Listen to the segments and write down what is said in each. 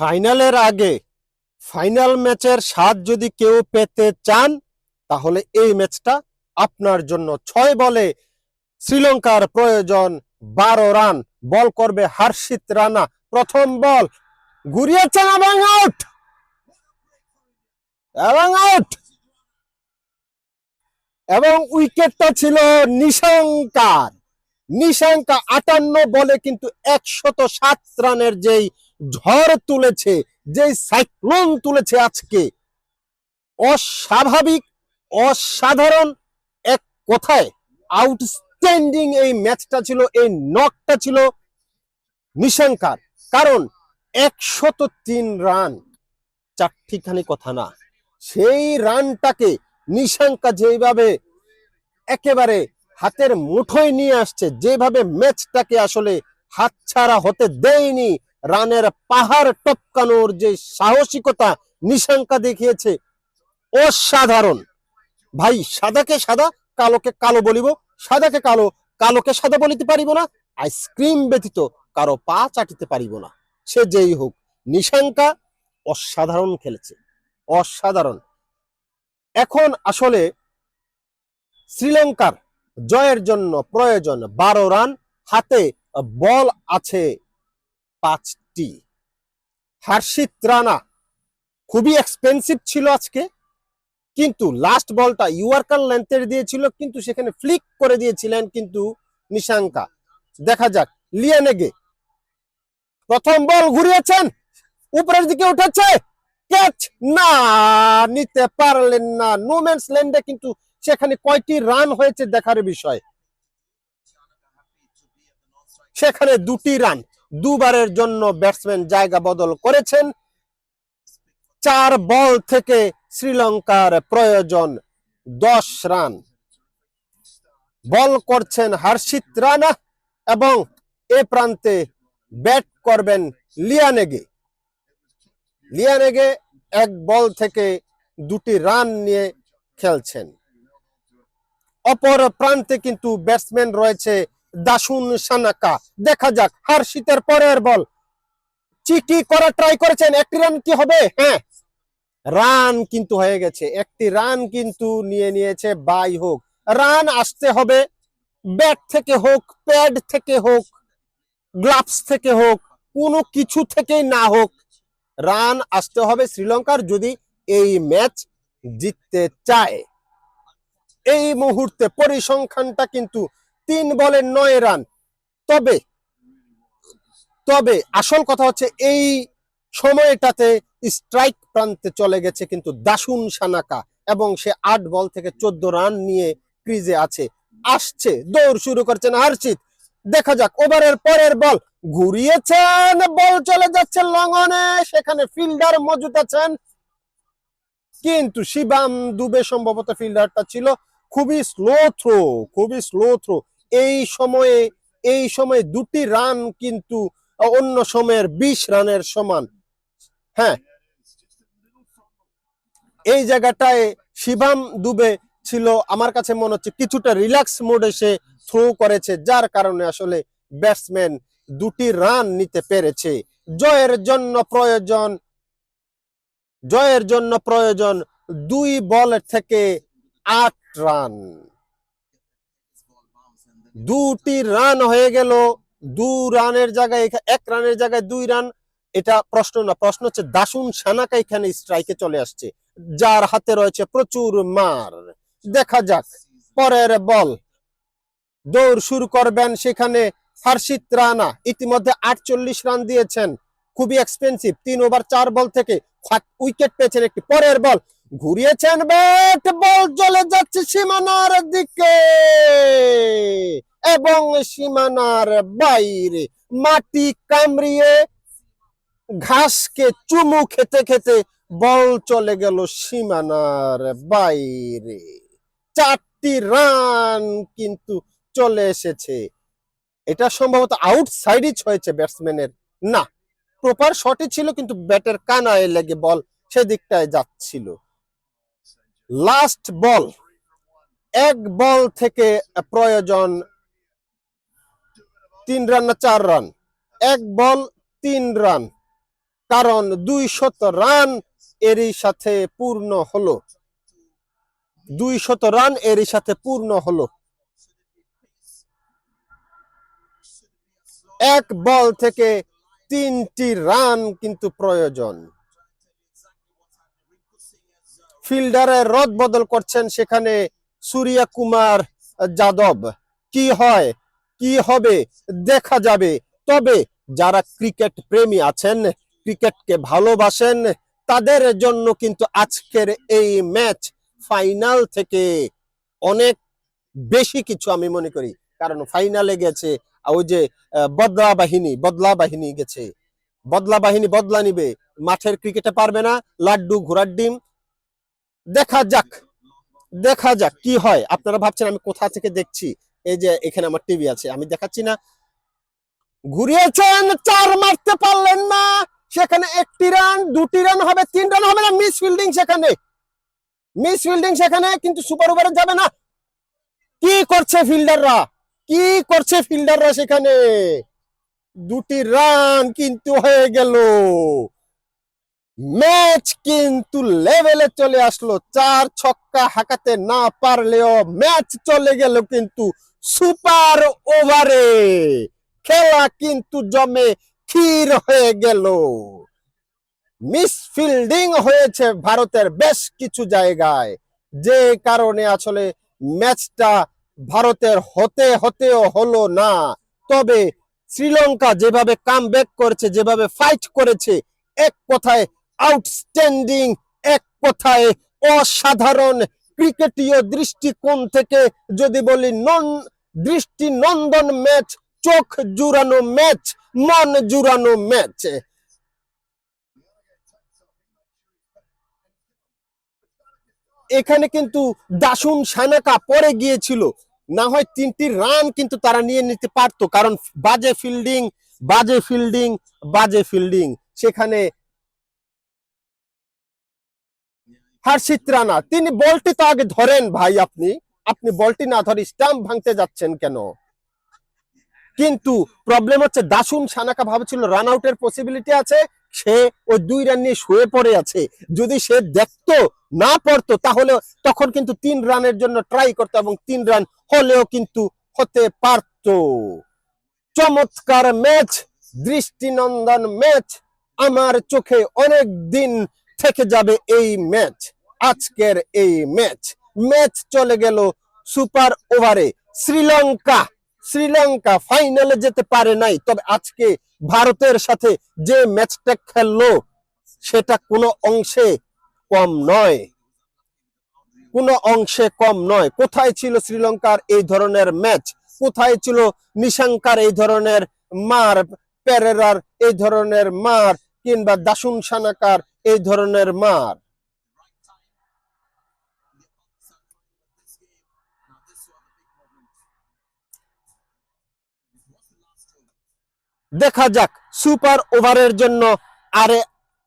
ফাইনালের আগে ফাইনাল ম্যাচের স্বাদ যদি কেউ পেতে চান, তাহলে এই ম্যাচটা আপনার জন্য ছয় বলে শ্রীলঙ্কার প্রয়োজন বারো রান। বল করবে হার্ষিত রানা। প্রথম বল। ঘুরিয়েছেন এবং আউট। এবং আউট। এবং উইকেটটা ছিল নিশাঙ্কার। নিশাঙ্কা আটান্ন বলে কিন্তু একশত সাত রানের যেই ঝড় তুলেছে যে সাইক্লোন তুলেছে আজকে। অস্বাভাবিক, অসাধারণ এক কথায় আউটস্ট্যান্ডিং এই ম্যাচটা ছিল, এই নকটা ছিল নিশাঙ্কার। কারণ একশত তিন রান, চারটিখানি কথা না। সেই রানটাকে নিশাঙ্কা যেভাবে একেবারে হাতের মুঠোয় নিয়ে আসছে, যেভাবে ম্যাচটাকে আসলে হাতছাড়া হতে দেয়নি রানের পাহাড় টপকানোর যে সাহসিকতা নিশাঙ্কা দেখিয়েছে, অসাধারণ। ভাই, সাদাকে সাদা, কালোকে কালো বলিব। সাদাকে কালো, কালোকে সাদা বলিতে পারিব না। আইসক্রিম ব্যতীত কারও পা চাটিতে পারিব না। সে যেই হোক, নিশাঙ্কা অসাধারণ খেলেছে। অসাধারণ। এখন আসলে শ্রীলঙ্কার জয়ের জন্য প্রয়োজন বারো রান, হাতে বল আছে পাঁচটি। হার্ষিত রানা খুবই এক্সপেন্সিভ ছিল আজকে, কিন্তু লাস্ট বলটা ইউয়ার্কার লেন্থের দিয়েছিল, কিন্তু সেখানে ফ্লিক করে দিয়েছিলেন কিন্তু নিশাঙ্কা। দেখা যাক, লিয়ানেগে। প্রথম বল ঘুরিয়েছেন, উপরের দিকে উঠেছে ক্যাচ না নিতে পারলেন না। নোম্যান্স ল্যান্ডে কিন্তু সেখানে কয়টি রান হয়েছে দেখার বিষয়। সেখানে দুটি রান দুবারের জন্য ব্যাটসম্যান জায়গা বদল করেছেন। চার বল থেকে শ্রীলঙ্কার প্রয়োজন দশ রান। বল করছেন হর্ষিত রানা এবং এ প্রান্তে ব্যাট করবেন লিয়ানেগে। লিয়ানেগে এক বল থেকে দুটি রান নিয়ে খেলছেন। অপর প্রান্তে কিন্তু ব্যাটসম্যান রয়েছে দাসুন সানাকা। দেখা যাক হার্ষিতের পরের বল। চিটি করা ট্রাই করেছেন, একটি রান কি হবে? হ্যাঁ। রান কিন্তু হয়ে গেছে, একটি রান কিন্তু নিয়ে নিয়েছে বাই হোক রান আসতে হবে ব্যাট থেকে হোক প্যাড থেকে হোক গ্লাভস থেকে হোক কোনো কিছু থেকেই না হোক রান আসতে হবে শ্রীলঙ্কার যদি এই ম্যাচ জিততে চায়। এই মুহূর্তে পরিসংখ্যানটা কিন্তু তিন বলে নয় রান। তবে তবে আসল কথা হচ্ছে এই সময়টাতে স্ট্রাইক প্রান্তে চলে গেছে কিন্তু দাসুন সানাকা এবং সে আট বল থেকে চোদ্দ রান নিয়ে ক্রিজে আছে। আসছে, দৌড় শুরু করছেন হার্ষিত দেখা যাক, ওভারের পরের বল। ঘুরিয়েছেন, বল চলে যাচ্ছে লঙ্গনে সেখানে ফিল্ডার মজুদ আছেন। কিন্তু শিবাম দুবে সম্ভবত ফিল্ডারটা ছিল। খুবই স্লো থ্রো খুবই স্লো থ্রো এই সময়ে এই সময়ে দুটি রান কিন্তু, অন্য সময়ের বিশ রানের সমান। হ্যাঁ। এই জায়গাটায় শিবাম দুবে ছিল, আমার কাছে মনে হচ্ছে কিছুটা রিল্যাক্স মোডে সে থ্রো করেছে, যার কারণে আসলে ব্যাটসম্যান দুটি রান নিতে পেরেছে। জয়ের জন্য প্রয়োজন, জয়ের জন্য প্রয়োজন দুই বল থেকে আট রান। দুটি রান হয়ে গেল। দু রানের জায়গায় এক রানের জায়গায় দুই রান। এটা প্রশ্ন না, প্রশ্ন হচ্ছে দাসুন সানাকা এখানে স্ট্রাইকে চলে আসছে। যার হাতে রয়েছে প্রচুর মার। দেখা যাক, পরের বল। দৌড় শুরু করবেন সেখানে হার্ষিত রানা। ইতিমধ্যে আটচল্লিশ রান দিয়েছেন। খুবই এক্সপেন্সিভ তিন ওভার চার বল থেকে উইকেট পেয়েছেন একটি। পরের বল। ঘুরিয়েছেন ব্যাট, বল চলে যাচ্ছে সীমানার দিকে। এবং সীমানার বাইরে মাটি কামড়িয়ে ঘাসকে চুমু খেতে খেতে বল চলে গেল সীমানার বাইরে। চারটি রান কিন্তু চলে এসেছে। এটা সম্ভবত আউটসাইডই হয়েছে ব্যাটসম্যানের না প্রপার শটই ছিল, কিন্তু ব্যাটের কানায় লেগে বল সেদিকটায় যাচ্ছিল। লাস্ট বল এক বল থেকে প্রয়োজন তিন রান না চার রান? এক বল তিন রান। কারণ দুই শত রান এরই সাথে পূর্ণ হলো। দুই শত রান এরই সাথে পূর্ণ হলো। এক বল থেকে তিনটি রান কিন্তু প্রয়োজন। ফিল্ডারের রদ বদল করছেন সেখানে সূর্যা কুমার যাদব। কি হয়? কি হবে? দেখা যাবে। তবে যারা ক্রিকেট প্রেমী আছেন, ক্রিকেটকে ভালোবাসেন, তাদের জন্য কিন্তু আজকের এই ম্যাচ ফাইনাল থেকে অনেক বেশি কিছু আমি মনে করি। কারণ ফাইনালে গেছে ওই যে বদলা বাহিনী বদলা বাহিনী গেছে। বদলা বাহিনী বদলা নিবে। মাঠের ক্রিকেটে পারবে না, লাড্ডু, ঘোড়ার ডিম দেখা যাক দেখা যাক কি হয়। আপনারা ভাবছেন আমি কোথা থেকে দেখছি? এই যে এখানে আমার টিভি আছে, আমি দেখাচ্ছি না। ঘুরিয়েছেন, চার মারতে পারলেন না। সেখানে একটি রান দুটি রান হবে, তিন রান হবে না। মিস ফিল্ডিং সেখানে। মিস ফিল্ডিং সেখানে, কিন্তু সুপার ওভারে যাবে না। কি করছে ফিল্ডাররা কি করছে ফিল্ডাররা সেখানে? দুটি রান কিন্তু হয়ে গেল। ম্যাচ কিন্তু লেভেলে চলে আসলো। চার ছক্কা হাঁকাতে না পারলেও ম্যাচ চলে গেল কিন্তু সুপার ওভারে। খেলা কিন্তু জমে, ক্ষীর হয়ে গেল। মিস ফিল্ডিং হয়েছে ভারতের বেশ কিছু জায়গায়। যে কারণে আসলে ম্যাচটা ভারতের হতে হতেও হলো না। তবে শ্রীলঙ্কা যেভাবে কাম করেছে, যেভাবে ফাইট করেছে, এক কথায় আউটস্ট্যান্ডিং এক কথায় অসাধারণ ক্রিকেটীয় দৃষ্টিকোণ থেকে যদি বলি নন, দৃষ্টি নন্দন ম্যাচ, চোখ জুড়ানো ম্যাচ, মন জুড়ানো ম্যাচ। এখানে কিন্তু দাসুন সানাকা পরে গিয়েছিল। না হয় তিনটি রান কিন্তু তারা নিয়ে নিতে পারতো, কারণ বাজে ফিল্ডিং বাজে ফিল্ডিং বাজে ফিল্ডিং সেখানে হার্ষিত রানা, তিনি বলটি তো আগে ধরেন ভাই আপনি আপনি বলটি না ধরে স্টাম্প ভাঙতে যাচ্ছেন কেন? কিন্তু প্রবলেম হচ্ছে দাসুন সানাকা ভাবছিল রান আউটের পসিবিলিটি আছে, সে ওই দুই রান নিয়ে শুয়ে পড়ে আছে। যদি সে দেখতো, না পড়তো, তাহলে তখন কিন্তু তিন রানের জন্য ট্রাই করতো এবং তিন রান হলেও কিন্তু হতে পারত। চমৎকার ম্যাচ দৃষ্টিনন্দন ম্যাচ আমার চোখে অনেক দিন থেকে যাবে এই ম্যাচ আজকের এই ম্যাচ ম্যাচ চলে গেল সুপার ওভারে শ্রীলঙ্কা শ্রীলঙ্কা ফাইনালে যেতে পারে নাই। তবে আজকে ভারতের সাথে যে ম্যাচটা খেললো, সেটা কোনো অংশে কম নয়। কোনো অংশে কম নয়। কোথায় ছিল শ্রীলঙ্কার এই ধরনের ম্যাচ কোথায় ছিল নিশাঙ্কার এই ধরনের মার, পেরেরার এই ধরনের মার, কিংবা দাসুন সানাকার এই ধরনের মার। দেখা যাক সুপার ওভারের জন্য আরে,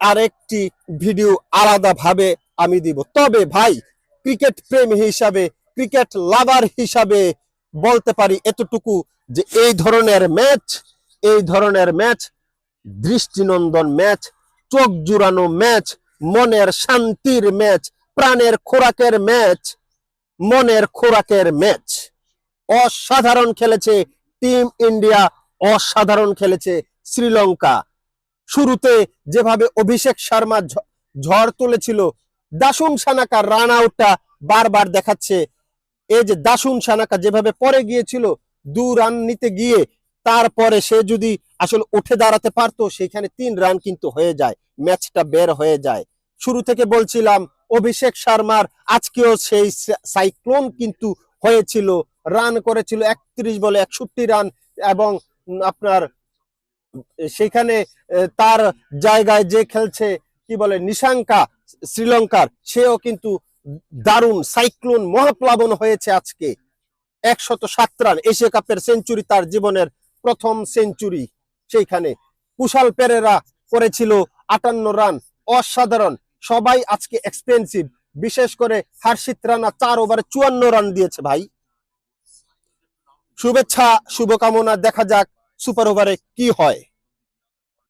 আরেকটি ভিডিও আলাদাভাবে আমি দিব। তবে ভাই ক্রিকেট প্রেম হিসাবে ক্রিকেট লাভার হিসাবে বলতে পারি এতটুকু যে এই ধরনের ম্যাচ এই ধরনের ম্যাচ দৃষ্টিনন্দন ম্যাচ চোখ জুড়ানো ম্যাচ, মনের শান্তির ম্যাচ, প্রাণের খোরাকের ম্যাচ, মনের খোরাকের ম্যাচ। অসাধারণ খেলেছে টিম ইন্ডিয়া, অসাধারণ খেলেছে শ্রীলঙ্কা। শুরুতে যেভাবে অভিষেক শর্মা ঝড় তুলেছিল, দাসুন সানাকা রান আউটটা বারবার দেখাচ্ছে। এই যে দাসুন সানাকা যেভাবে পরে গিয়েছিল, দু রান নিতে গিয়ে, তারপরে সে যদি আসলে উঠে দাঁড়াতে পারতো, সেখানে তিন রান কিন্তু হয়ে যায়। ম্যাচটা বের হয়ে যায়। শুরু থেকে বলছিলাম, অভিষেক শর্মার আজকেও সেই সাইক্লোন কিন্তু হয়েছিল। রান করেছিল একত্রিশ বলে একষট্টি রান এবং আপনার সেখানে তার জায়গায় যে খেলছে, কি বলে, নিশাঙ্কা, শ্রীলঙ্কার, সেও কিন্তু দারুণ সাইক্লোন মহাপ্লাবন হয়েছে আজকে। একশত সাত রান, এশিয়া কাপের সেঞ্চুরি তার জীবনের প্রথম সেঞ্চুরি। সেইখানে কুশাল পেরেরা করেছিল আটান্ন রান, অসাধারণ। সবাই আজকে এক্সপেন্সিভ বিশেষ করে হার্ষিত রানা চার ওভারে চুয়ান্ন রান দিয়েছে ভাই। শুভেচ্ছা, শুভকামনা, দেখা যাক সুপার ওভারে কি হয়।